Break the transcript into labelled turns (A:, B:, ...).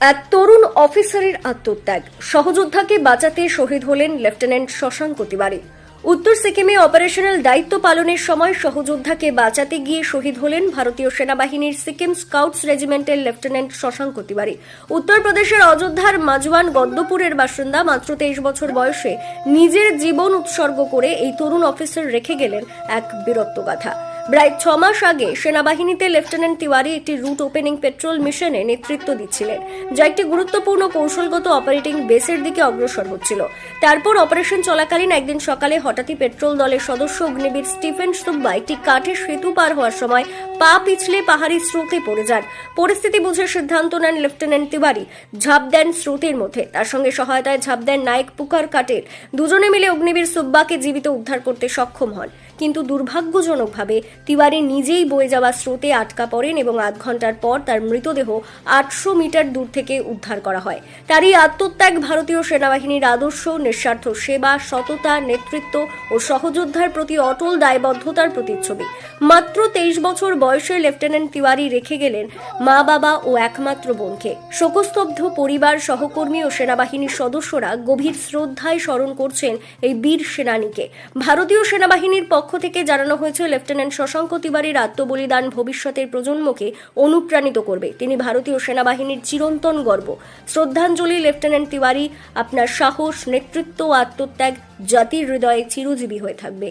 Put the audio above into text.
A: এক তরুণ অফিসারের আত্মত্যাগ। সহযোদ্ধাকে বাঁচাতে শহীদ হলেন লেফটেন্যান্ট শশাঙ্ক তিওয়ারি। উত্তর সিকিমে অপারেশনাল দায়িত্ব পালনের সময় সহযোদ্ধাকে বাঁচাতে গিয়ে শহীদ হলেন ভারতীয় সেনাবাহিনীর সিকিম স্কাউটস রেজিমেন্টের লেফটেন্যান্ট শশাঙ্ক তিওয়ারি। উত্তরপ্রদেশের অযোধ্যার মাজওয়ান গদ্দপুরের বাসিন্দা মাত্র তেইশ বছর বয়সে নিজের জীবন উৎসর্গ করে এই তরুণ অফিসার রেখে গেলেন এক বীরত্বগাথা। প্রায় ছ মাস আগে সেনাবাহিনীতে লেফটেন্যান্ট তিওয়ারি একটি রুট ওপেনিং পেট্রোল মিশনে নেতৃত্ব দিচ্ছিলেন, যা একটি গুরুত্বপূর্ণ কৌশলগত অপারেটিং বেসের দিকে অগ্রসর হচ্ছিল। তারপর অপারেশন চলাকালীন একদিন সকালে হঠাৎই পেট্রোল দলের সদস্য অগ্নিবীর স্টিফেন সুব্বা একটি কাঠের সেতু পার হওয়ার সময় পা পিছলে পাহাড়ি স্রোতে পড়ে যান। পরিস্থিতি বুঝে সিদ্ধান্ত নেন লেফটেন্যান্ট তিওয়ারি। ঝাঁপ দেন স্রোতের মধ্যে। তার সঙ্গে সহায়তায় ঝাঁপ দেন নায়ক পুকার কাটের। দুজনে মিলে অগ্নিবীর সুব্বাকে জীবিত উদ্ধার করতে সক্ষম হন। কিন্তু দুর্ভাগ্যজনকভাবে তিওয়ারি নিজেই বয়ে যাওয়া স্রোতে আটকা পড়েন এবং আধ ঘণ্টার পর তার মৃতদেহ আটশো মিটার দূর থেকে উদ্ধার করা হয়। তারই আত্মত্যাগ ভারতীয় সেনাবাহিনীর আদর্শ, নিঃস্বার্থ সেবা, সততা, নেতৃত্ব ও সহযোদ্ধার প্রতি অটল দায়বদ্ধতার প্রতিচ্ছবি। মাত্র তেইশ বছর বয়সে লেফটেন্যান্ট তিওয়ারি রেখে গেলেন মা, বাবা ও একমাত্র বোনকে। শোকস্তব্ধ পরিবার, সহকর্মী ও সেনাবাহিনীর সদস্যরা গভীর শ্রদ্ধায় স্মরণ করছেন এই বীর সেনানীকে। ভারতীয় সেনাবাহিনীর পক্ষ থেকে জানানো হয়েছে লেফটেন্যান্ট শশাঙ্ক তিওয়ারির আত্মবলিদান ভবিষ্যতের প্রজন্মকে অনুপ্রাণিত করবে। তিনি ভারতীয় সেনাবাহিনীর চিরন্তন গর্ব। শ্রদ্ধাঞ্জলি, লেফটেন্যান্ট তিওয়ারি, আপনার সাহস, নেতৃত্ব ও আত্মত্যাগ, জাতির হৃদয়ে চিরজীবী হয়ে থাকবে।